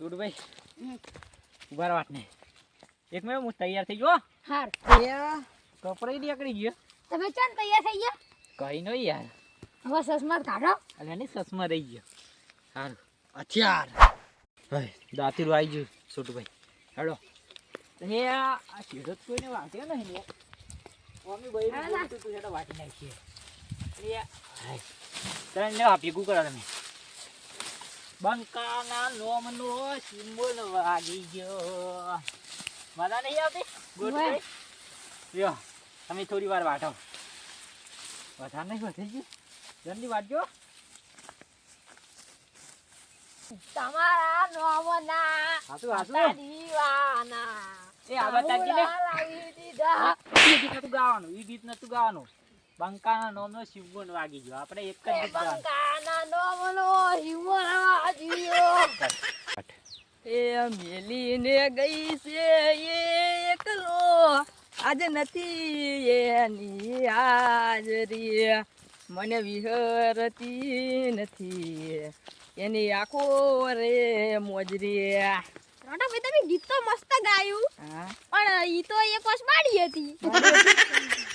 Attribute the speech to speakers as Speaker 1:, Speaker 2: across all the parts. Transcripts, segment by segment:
Speaker 1: ભાઈ
Speaker 2: હમ.
Speaker 1: ઊભા રહો વાટને એક મિનિટ હું તૈયાર થઈ ગયો
Speaker 2: હાર.
Speaker 1: કપડાઈ નીકળી ગયો.
Speaker 2: તમે ચાલ તૈયાર થઈ ગયા?
Speaker 1: કઈ નહીં યાર.
Speaker 2: હવે સસમત કાઢો.
Speaker 1: અલે ની સસમાં રહી ગયો. હારું. હથિયાર. દાંતીરું આવી ગયું ભાઈ હેડો હે આ શેડો કોઈને વાટ્યો નહીં ને મમ્મી ભાઈ તું હેડો વાટી નાખીએ. તને લેવા ભેગું કરો તમે. બંકાના નોમનો સિમ્બોલ વાગી ગયો. મજા નહીં આવતી? ગુડ લ્યો તમે થોડી વાર વાટો વધારે નહીં વધી ગયું. જલ્દી વાટજો
Speaker 2: તમારા નોમના
Speaker 1: હાસુ હાસુ.
Speaker 2: દીવાના
Speaker 1: એ આ બતાવજે ને. ઈ ગીત નતું ગાવાનું ઈ ગીત નતું ગાવાનું. બંકાના નોમનો શિવગુણ વાગી ગયો. આપણે એક જ
Speaker 2: બંકાના નોમનો શિવગુણ વાગી ગયો.
Speaker 3: એ મેલીને ગઈ છે એ એકલો. આજ નથી એની હાજરી. મને વિહરતી નથી. એની આખો રે મોજરી.
Speaker 2: રોટા ભાઈ તમે ગીત તો મસ્ત ગાયું. પણ ઈ તો એક વર્ષ બાડી હતી.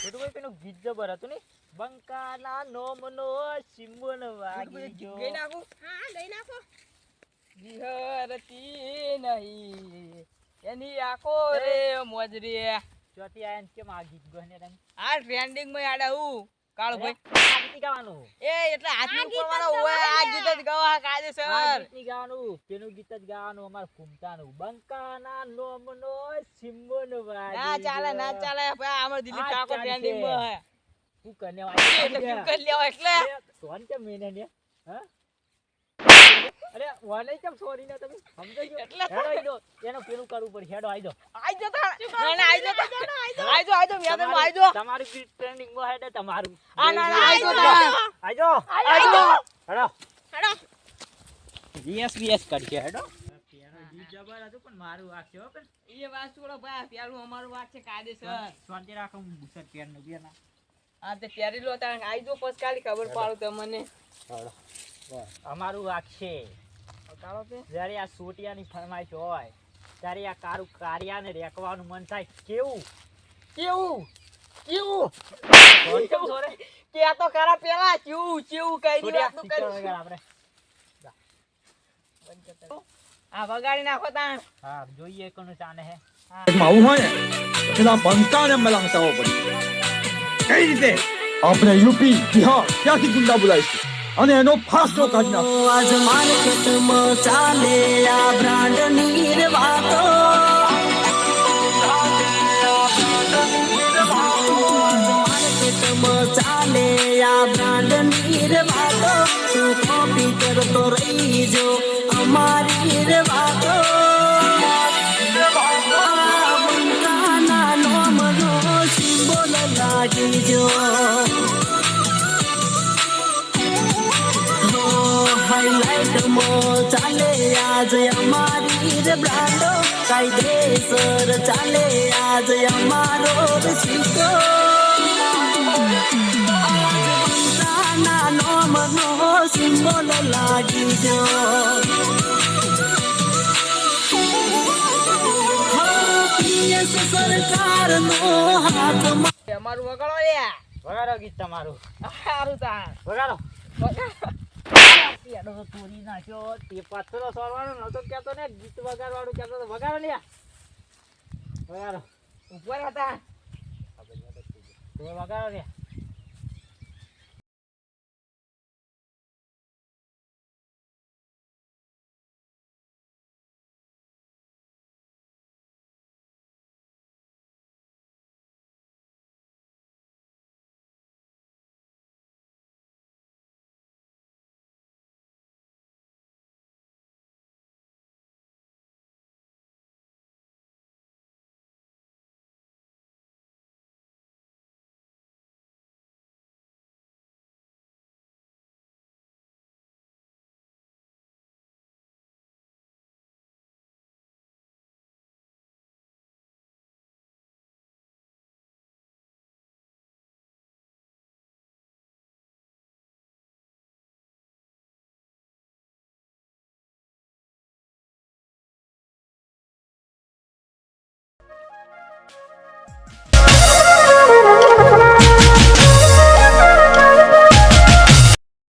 Speaker 1: છોટુ ભાઈ પેલું ગીત જબર હતું ને? બંકાના નોમનો શિવગુણ વાગી ગયો.
Speaker 3: ગઈ નાખો?
Speaker 2: હા ગઈ નાખો.
Speaker 3: વિહરતી નહીં. એની આખો રે મોજરી.
Speaker 1: ચોથી આયન કેમ આ ગીત ગોને તમે?
Speaker 3: આ ટ્રેન્ડિંગમાં આડા હું? કાળુભાઈ
Speaker 1: ગાવાનું.
Speaker 3: એ એટલે હાથમાં
Speaker 2: આ ગીત જ
Speaker 3: ઉપરવાળો હોય આ ગીત જ ગવા
Speaker 1: આ
Speaker 3: કાયદેસર
Speaker 1: ગીત ગાવાનું પેલું ગીત જ ગાવાનું અમારે કુમતાનું બંકાના નોમનો શિવગુણ વાગી
Speaker 3: ના ચાલે ના ચાલે ભાઈ અમાર દિલીપ
Speaker 1: આ
Speaker 3: ટ્રેન્ડિંગમાં હે.
Speaker 1: તું કને
Speaker 3: એટલે તું કરી લેવો એટલે?
Speaker 1: સોન કેમ મેને ને? હા? અરે વાલે કેમ સોરી ને તમે? સમજો
Speaker 3: એટલે.
Speaker 1: હેડો આઈ દો એનો પેલું કરવું પડે. હેડો આઈ દો
Speaker 3: આઈ ના આઈ આઈ જો આઈ મેદાનમાં તો આઈ જો
Speaker 1: તમારું ગીત ટ્રેન્ડિંગમાં હેડે તમારું.
Speaker 3: આ ના ના આઈ જો
Speaker 1: આઈ જો
Speaker 3: આઈ જો
Speaker 1: હેડો.
Speaker 2: હેડો.
Speaker 1: જીએસ વીએસ કરશે હેડો. જબર હતું પણ મારું વાગશે હો પણ
Speaker 3: એ વાત છોડો ભાઈ પ્યારું અમારું વાત છે કાયદેસર.
Speaker 1: શાંતિ રાખો હું બુસર પેરનું બેના
Speaker 3: હા તે પહેરી લો પછી ખબર પાડું તમને.
Speaker 1: હેડો. અમારું
Speaker 3: કાળો તે.
Speaker 1: જ્યારે આ સોટિયાની ફરમાઈશ હોય ત્યારે આ કારું કાર્યાને રેકવાનું મન થાય કેવું? કેવું? કેવું?
Speaker 3: કે આ તો કરા પેલા ચેવું ચેવું કઈ ની વાત કરી
Speaker 1: આપણે.
Speaker 3: આ વગાડી નાખો તાણ.
Speaker 1: હા જોઈએ કોનું ચાલે હે.
Speaker 4: આવું હોય ને પેલા બંકાને પેલા હટાવવો પડે. કઈ રીતે? આપણે યુપી બિહાર ક્યાંથી ગુંડા બોલાવીશું? અને એનો ફાસ્ટો કાઢી નાખો
Speaker 5: આજ માર્કેટમાં ચાલે આ બ્રાન્ડની રે વાતો. આ બ્રાન્ડની રે વાતો તું કોપી કરતો રહી જો અમારી રે વાતો આ બંકાના નોમનો સિમ્બોલ લાગી જો હાઈલાઈટ મો ચાલે નોમનો સિમ્બોલ લાગી જો. સરકાર નો હાથ
Speaker 3: એ અમારું વગાડો
Speaker 1: વગાડો ગીત તમારું.
Speaker 3: સારું તાણ.
Speaker 1: વગાડો.
Speaker 3: વગાડો.
Speaker 1: પેડો તો તોડી નાખ્યો. તે પથ્થરો સોરવાનો નતો કેતો ને ગીત વગાડવાનું કેતો તો વગાડો લ્યા. વગાડો.
Speaker 3: ઉપર હતા
Speaker 1: તો વગાડો લ્યા.